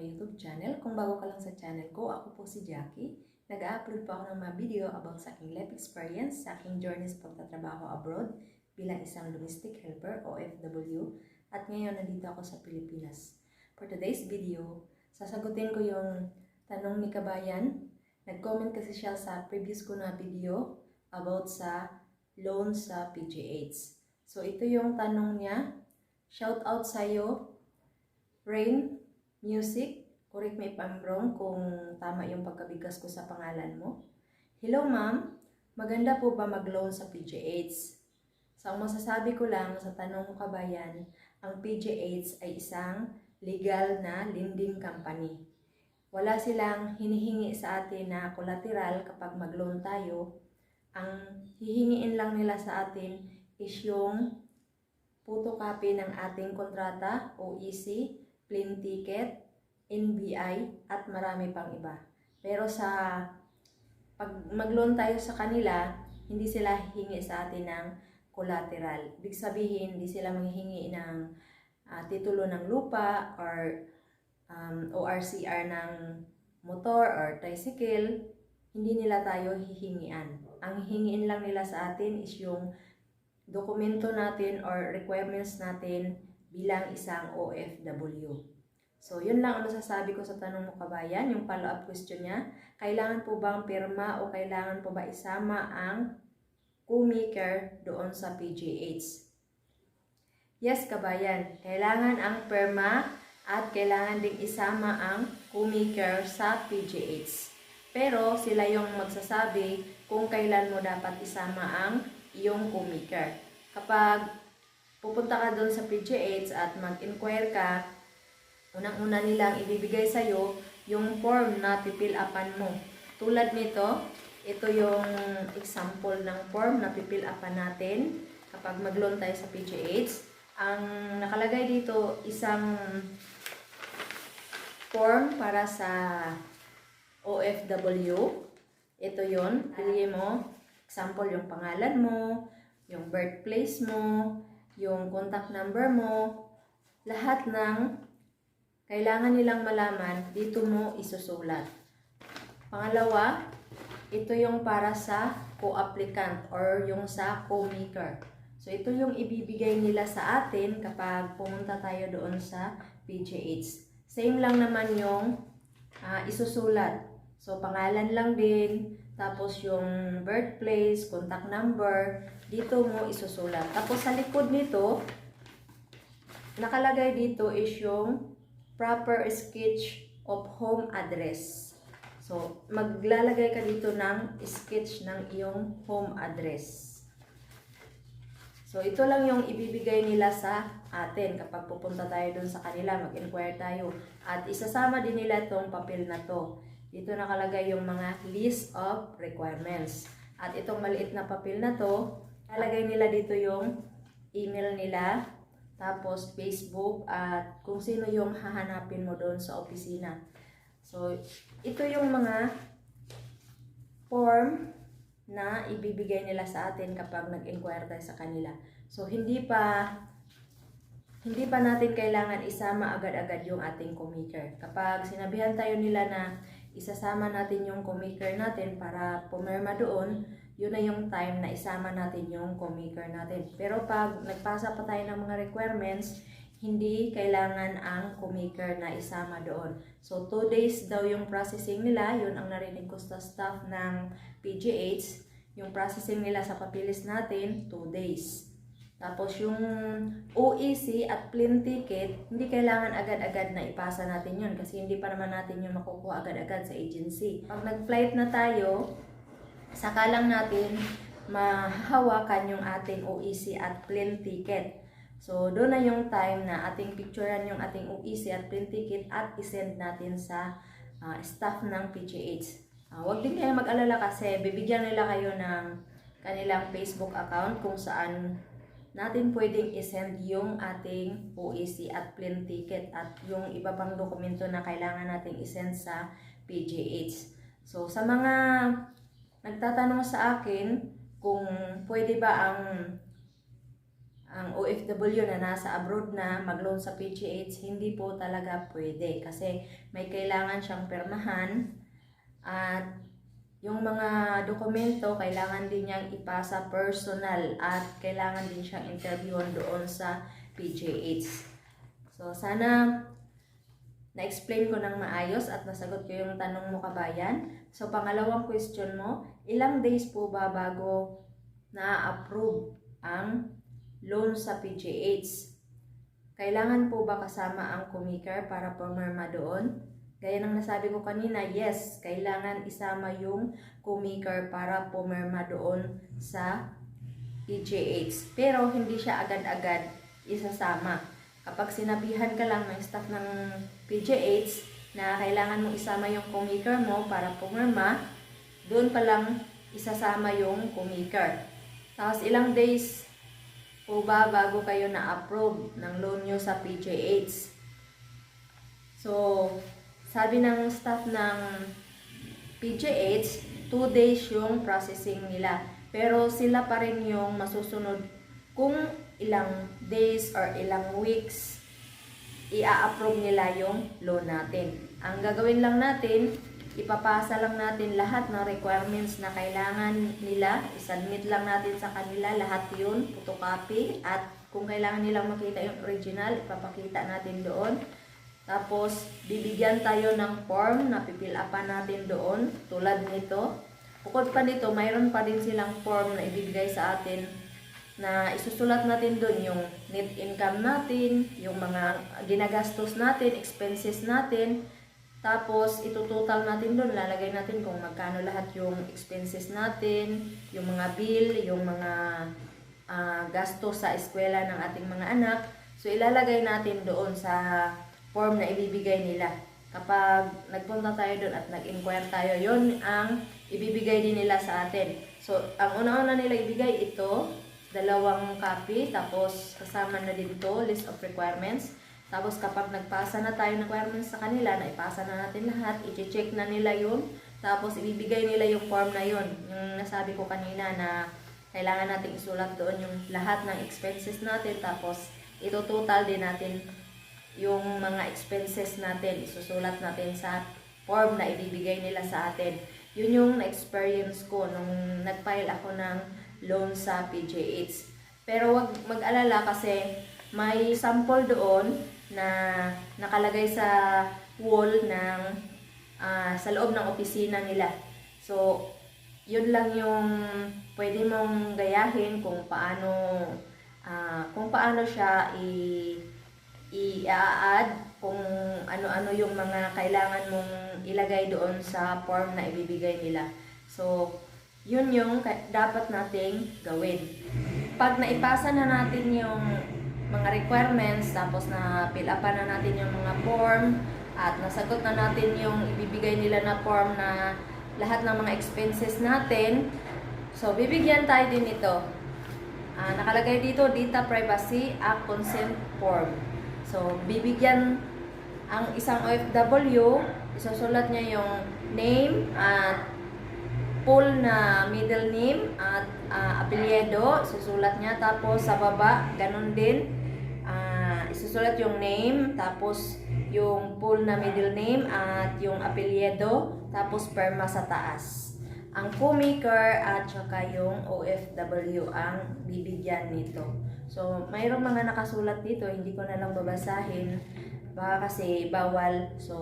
my YouTube channel. Kung bago ka lang sa channel ko, ako po si Jackie. Nag-upload po ako ng mga video about sa aking life experience, sa aking journey sa pagtatrabaho abroad bilang isang domestic helper o OFW at ngayon nandito ako sa Pilipinas. For today's video, sasagutin ko yung tanong ni Kabayan. Nag-comment kasi siya sa previous ko na video about sa loan sa PGH. So ito yung tanong niya. Shout out sa'yo, Rain Music. Correct me if I'm wrong kung tama yung pagkabigkas ko sa pangalan mo. Hello ma'am, maganda po ba mag-loan sa PGH? So ang masasabi ko lang sa tanong mo kabayan, ang PGH ay isang legal na lending company. Wala silang hinihingi sa atin na collateral kapag mag-loan tayo. Ang hihingiin lang nila sa atin is yung photocopy ng ating kontrata, OEC, plane ticket, NBI, at marami pang iba. Pero sa pag mag-loan tayo sa kanila, hindi sila hihingi sa atin ng collateral. Ibig sabihin, hindi sila manghihingi ng ah, titulo ng lupa or um, ORCR ng motor or tricycle. Hindi nila tayo hihingian. Ang hihingiin lang nila sa atin is yung dokumento natin or requirements natin bilang isang OFW. So, yun lang ang masasabi ko sa tanong mo kabayan, yung follow-up question niya. Kailangan po bang pirma o kailangan po ba isama ang co-maker doon sa PGH? Yes, kabayan. Kailangan ang perma at kailangan ding isama ang co-maker sa PGH. Pero sila yung magsasabi kung kailan mo dapat isama ang iyong co-maker. Kapag pupunta ka doon sa PGH at mag-inquire ka, unang-una nilang ibibigay sa'yo yung form na pipil upan mo. Tulad nito, ito yung example ng form na pipil upan natin kapag mag-loan tayo sa PGH. Ang nakalagay dito, isang form para sa OFW. Ito yon Pili mo, example, yung pangalan mo, yung birthplace mo, yung contact number mo, lahat ng kailangan nilang malaman, dito mo isusulat. Pangalawa, ito yung para sa co-applicant or yung sa co-maker. So, ito yung ibibigay nila sa atin kapag pumunta tayo doon sa PGH. Same lang naman yung ah, isusulat. So, pangalan lang din, tapos yung birthplace, contact number, dito mo isusulat. Tapos sa likod nito, nakalagay dito is yung proper sketch of home address. So, maglalagay ka dito ng sketch ng iyong home address. So, ito lang yung ibibigay nila sa atin kapag pupunta tayo dun sa kanila, mag-inquire tayo. At isasama din nila itong papel na to. Dito nakalagay yung mga list of requirements. At itong maliit na papel na to, lalagay nila dito yung email nila, tapos Facebook, at kung sino yung hahanapin mo doon sa opisina. So, ito yung mga form na ibibigay nila sa atin kapag nag-inquire tayo sa kanila. So, hindi pa hindi pa natin kailangan isama agad-agad yung ating co-maker. Kapag sinabihan tayo nila na isasama natin yung co-maker natin para pumirma doon, yun na yung time na isama natin yung co-maker natin. Pero pag nagpasa pa tayo ng mga requirements, hindi kailangan ang co-maker na isama doon. So, 2 days daw yung processing nila. Yun ang narinig ko sa staff ng PGH. Yung processing nila sa papilis natin, 2 days. Tapos yung OEC at plane ticket, hindi kailangan agad-agad na ipasa natin yun kasi hindi pa naman natin yun makukuha agad-agad sa agency. Pag nag-flight na tayo, saka lang natin mahahawakan yung ating OEC at plane ticket. So, doon na yung time na ating picturean yung ating OEC at plane ticket at isend natin sa ah, staff ng PGH. Ah, huwag din kayo mag-alala kasi bibigyan nila kayo ng kanilang Facebook account kung saan natin pwedeng isend yung ating OEC at plane ticket at yung iba pang dokumento na kailangan nating isend sa PGH. So, sa mga nagtatanong sa akin kung pwede ba ang ang OFW na nasa abroad na mag-loan sa PGH, hindi po talaga pwede kasi may kailangan siyang permahan at yung mga dokumento kailangan din niyang ipasa personal at kailangan din siyang interviewon doon sa PGH. So sana na-explain ko ng maayos at nasagot ko yung tanong mo kabayan. So pangalawang question mo, ilang days po ba bago na-approve ang loan sa PGH. Kailangan po ba kasama ang kumikar para pumirma doon? Gaya ng nasabi ko kanina, yes, kailangan isama yung kumikar para pumirma doon sa PGH. Pero hindi siya agad-agad isasama. Kapag sinabihan ka lang ng staff ng PGH na kailangan mo isama yung kumikar mo para pumirma, doon pa lang isasama yung kumikar. Tapos ilang days po ba bago kayo na-approve ng loan nyo sa PJH? So, sabi ng staff ng PJH, 2 days yung processing nila. Pero sila pa rin yung masusunod kung ilang days or ilang weeks i-approve nila yung loan natin. Ang gagawin lang natin, ipapasa lang natin lahat ng requirements na kailangan nila. I-submit lang natin sa kanila lahat yun, photocopy. At kung kailangan nilang makita yung original, ipapakita natin doon. Tapos, bibigyan tayo ng form na pipil upan natin doon, tulad nito. Bukod pa nito, mayroon pa din silang form na ibibigay sa atin na isusulat natin doon yung net income natin, yung mga ginagastos natin, expenses natin, tapos, itutotal natin doon, lalagay natin kung magkano lahat yung expenses natin, yung mga bill, yung mga uh, gastos sa eskwela ng ating mga anak. So, ilalagay natin doon sa form na ibibigay nila. Kapag nagpunta tayo doon at nag-inquire tayo, yon ang ibibigay din nila sa atin. So, ang una-una nila ibigay ito, dalawang copy, tapos kasama na din to, list of requirements. Tapos kapag nagpasa na tayo ng requirements sa kanila, na ipasa na natin lahat, i-check na nila yun. Tapos ibibigay nila yung form na yun. Yung nasabi ko kanina na kailangan natin isulat doon yung lahat ng expenses natin. Tapos ito total din natin yung mga expenses natin. Isusulat natin sa form na ibibigay nila sa atin. Yun yung na-experience ko nung nag-file ako ng loan sa PJH. Pero wag mag-alala kasi may sample doon na nakalagay sa wall ng uh, sa loob ng opisina nila. So, yun lang yung pwede mong gayahin kung paano uh, kung paano siya i i-add kung ano-ano yung mga kailangan mong ilagay doon sa form na ibibigay nila. So, yun yung dapat nating gawin. Pag naipasa na natin yung mga requirements, tapos na fill upan na natin yung mga form, at nasagot na natin yung ibibigay nila na form na lahat ng mga expenses natin. So, bibigyan tayo din ito. Uh, nakalagay dito, Data Privacy Act Consent Form. So, bibigyan ang isang OFW, isusulat niya yung name at full na middle name at uh, apelyido, susulat niya. Tapos sa baba, ganun din isusulat yung name, tapos yung full na middle name at yung apelyido, tapos perma sa taas. Ang co-maker at saka yung OFW ang bibigyan nito. So, mayroong mga nakasulat dito, hindi ko na lang babasahin. Baka kasi bawal. So,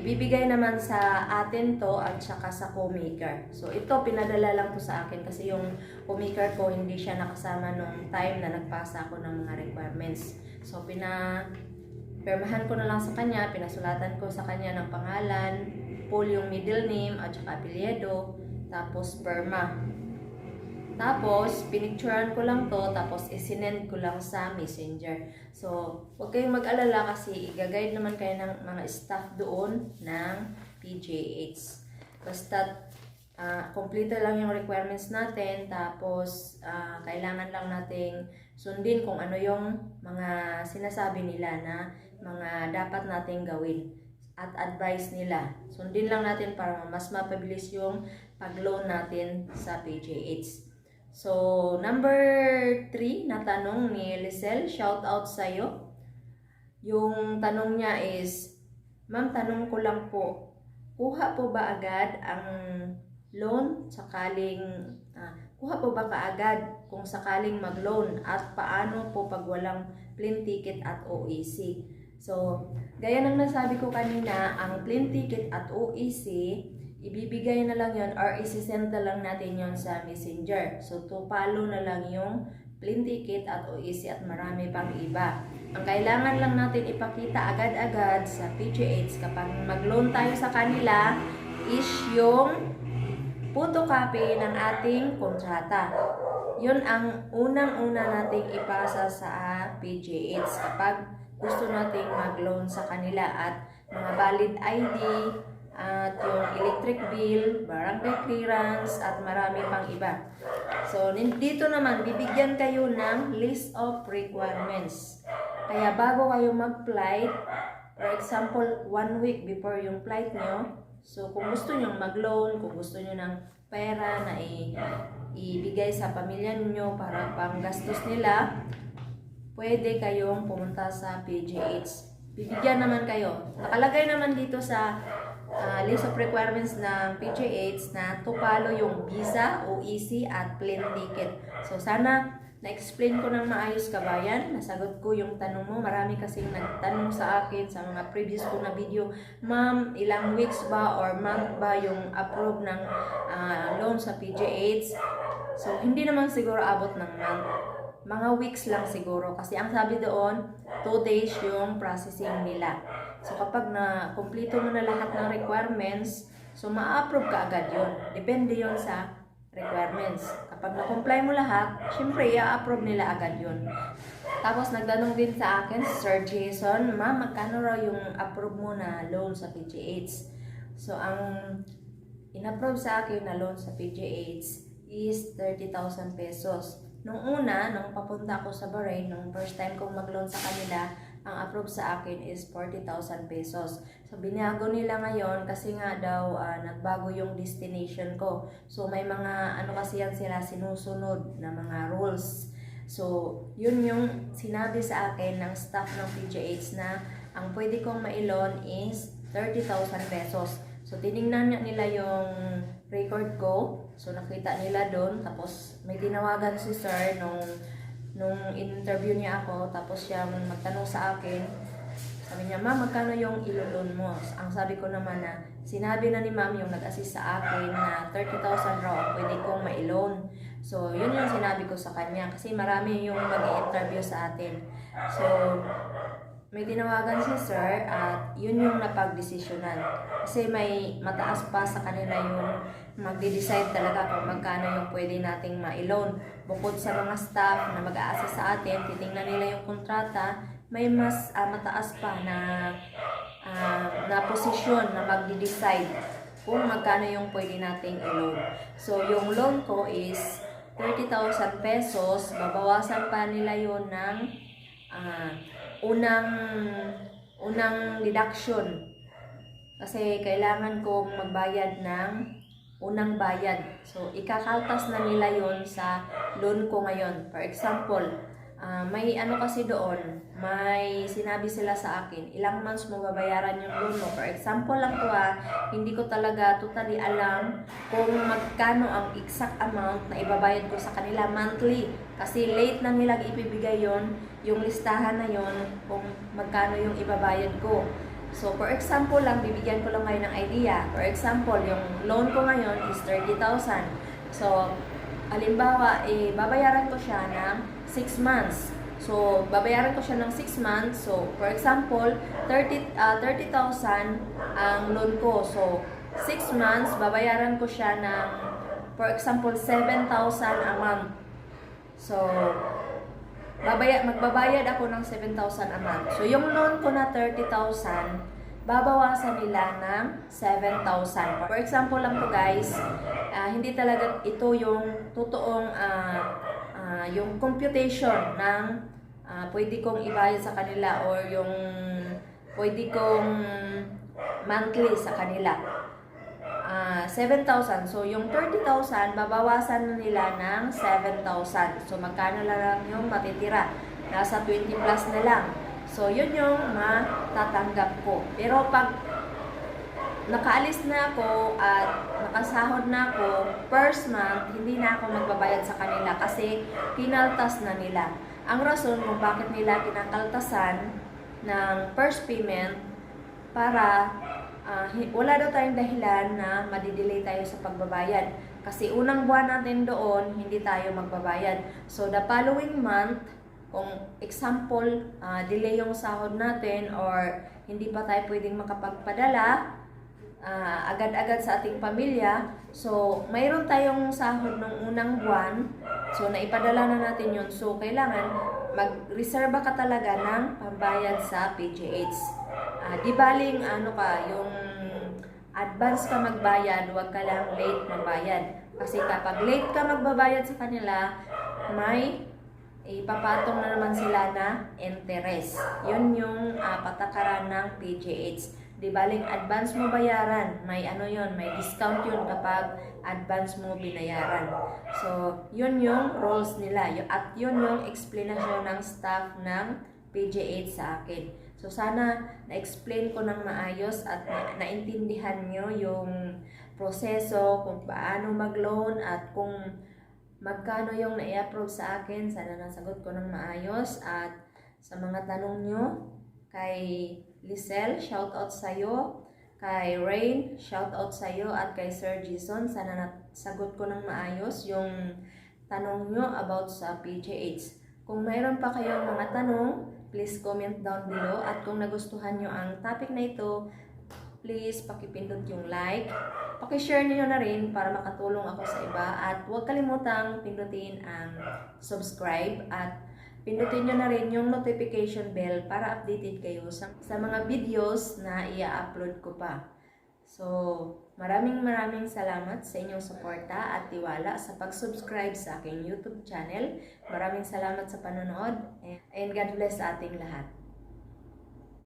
ibibigay naman sa atin to at saka sa co-maker. So, ito pinadala lang po sa akin kasi yung co-maker ko hindi siya nakasama nung time na nagpasa ako ng mga requirements. So, pina permahan ko na lang sa kanya, pinasulatan ko sa kanya ng pangalan, full yung middle name at saka apelyido, tapos perma. Tapos, pinicturean ko lang to, tapos isinend ko lang sa messenger. So, huwag kayong mag-alala kasi i-guide naman kayo ng mga staff doon ng PJH. Basta, uh, complete lang yung requirements natin, tapos uh, kailangan lang nating sundin kung ano yung mga sinasabi nila na mga dapat nating gawin at advice nila. Sundin lang natin para mas mapabilis yung pag-loan natin sa PJH. So, number 3 na tanong ni Lisel, shout out sa'yo. Yung tanong niya is, Ma'am, tanong ko lang po, kuha po ba agad ang loan sakaling, ah, kuha po ba kaagad kung sakaling mag-loan at paano po pag walang plane ticket at OEC? So, gaya ng nasabi ko kanina, ang plane ticket at OEC, ibibigay na lang yon or isi-send na lang natin yon sa messenger. So, to follow na lang yung plane ticket at OEC at marami pang iba. Ang kailangan lang natin ipakita agad-agad sa PGH kapag mag-loan tayo sa kanila is yung photocopy ng ating kontrata. Yun ang unang-una nating ipasa sa PGH kapag gusto nating mag-loan sa kanila at mga valid ID at yung electric bill, barangay clearance at marami pang iba. So, dito naman, bibigyan kayo ng list of requirements. Kaya bago kayo mag-flight, for example, one week before yung flight nyo, so kung gusto nyo mag-loan, kung gusto nyo ng pera na i- ibigay sa pamilya nyo para pang gastos nila, pwede kayong pumunta sa PGH. Bibigyan naman kayo. Nakalagay naman dito sa ah, list of requirements ng PGH na to follow yung visa, OEC, at plane ticket. So, sana na-explain ko ng maayos kabayan. Nasagot ko yung tanong mo. Marami kasing nagtanong sa akin sa mga previous ko na video. Ma'am, ilang weeks ba or month ba yung approve ng ah, loan sa PGH? So, hindi naman siguro abot ng month. Mga weeks lang siguro. Kasi ang sabi doon, 2 days yung processing nila. So, kapag na kumpleto mo na lahat ng requirements, so ma-approve ka agad yun. Depende yon sa requirements. Kapag na-comply mo lahat, syempre, i-approve nila agad yun. Tapos, nagtanong din sa akin, si Sir Jason, Ma'am, magkano raw yung approve mo na loan sa PGH? So, ang in-approve sa akin na loan sa PGH is 30,000 pesos. Nung una, nung papunta ako sa Bahrain, nung first time kong mag-loan sa kanila, ang approve sa akin is 40,000 pesos. So, binago nila ngayon kasi nga daw ah, nagbago yung destination ko. So, may mga ano kasi yan sila sinusunod na mga rules. So, yun yung sinabi sa akin ng staff ng PGH na ang pwede kong mailon is 30,000 pesos. So, tiningnan nila yung record ko. So, nakita nila doon. Tapos, may tinawagan si sir nung, nung interview niya ako. Tapos, siya magtanong sa akin. Sabi niya, ma'am, magkano yung ilulon mo? Ang sabi ko naman na, sinabi na ni ma'am yung nag-assist sa akin na 30,000 raw pwede kong ma-loan. So, yun yung sinabi ko sa kanya. Kasi marami yung mag-interview sa atin. So, may tinawagan si sir at yun yung napag-desisyonan. Kasi may mataas pa sa kanila yung magde-decide talaga kung magkano yung pwede nating ma-loan. Bukod sa mga staff na mag-a-assist sa atin, titingnan nila yung kontrata, may mas ah, mataas pa na ah, na posisyon na magde-decide kung magkano yung pwede nating i-loan. So, yung loan ko is 30,000 pesos, babawasan pa nila yun ng ah, unang unang deduction kasi kailangan kong magbayad ng unang bayad. So, ikakaltas na nila yon sa loan ko ngayon. For example, ah, may ano kasi doon, may sinabi sila sa akin, ilang months mo babayaran yung loan mo. For example lang to ah, hindi ko talaga totally alam kung magkano ang exact amount na ibabayad ko sa kanila monthly. Kasi late na nila ipibigay yon yung listahan na yon kung magkano yung ibabayad ko. So, for example lang, bibigyan ko lang kayo ng idea. For example, yung loan ko ngayon is 30,000. So, halimbawa, eh, babayaran ko siya ng 6 months. So, babayaran ko siya ng 6 months. So, for example, 30 ah, 30,000 ang loan ko. So, 6 months, babayaran ko siya ng, for example, 7,000 a month. So, babaya, magbabayad ako ng 7,000 a month. So, yung loan ko na 30,000, babawasan nila ng 7,000. For example lang to guys, ah, hindi talaga ito yung totoong ah, ah, yung computation ng ah, pwede kong ibayad sa kanila or yung pwede kong monthly sa kanila. Ah, 7,000. So, yung 30,000, babawasan nila ng 7,000. So, magkano na lang yung matitira? Nasa 20 plus na lang. So, yun yung matatanggap ko. Pero pag nakaalis na ako at nakasahod na ako, first month, hindi na ako magbabayad sa kanila kasi kinaltas na nila. Ang rason kung bakit nila kinakaltasan ng first payment para hi- wala daw tayong dahilan na madidelay tayo sa pagbabayad. Kasi unang buwan natin doon, hindi tayo magbabayad. So, the following month, kung example, ah, delay yung sahod natin or hindi pa tayo pwedeng makapagpadala, ah, agad-agad sa ating pamilya. So, mayroon tayong sahod ng unang buwan. So, naipadala na natin yun. So, kailangan mag-reserva ka talaga ng pambayad sa PGH. Ah, di baling ano ka, yung advance ka magbayad, huwag ka lang late magbayad. Kasi kapag late ka magbabayad sa kanila, may ipapatong na naman sila na interest. Yun yung ah, patakaran ng PGH. Di baling advance mo bayaran, may ano yon, may discount yun kapag advance mo binayaran. So, yun yung rules nila. At yun yung explanation ng staff ng PGH sa akin. So, sana na-explain ko ng maayos at na- naintindihan nyo yung proseso, kung paano mag-loan at kung magkano yung na-approve sa akin. Sana nasagot ko ng maayos at sa mga tanong nyo, kay Lisel, shout out sa'yo. Kay Rain, shout out sa'yo. At kay Sir Jason, sana nasagot ko ng maayos yung tanong nyo about sa PGH. Kung mayroon pa kayong mga tanong, please comment down below. At kung nagustuhan nyo ang topic na ito, please pakipindot yung like. Pakishare niyo na rin para makatulong ako sa iba. At huwag kalimutang pindutin ang subscribe at pindutin nyo na rin yung notification bell para updated kayo sa, sa mga videos na i-upload ko pa. So, maraming maraming salamat sa inyong suporta at tiwala sa pag-subscribe sa aking YouTube channel. Maraming salamat sa panonood and, God bless sa ating lahat.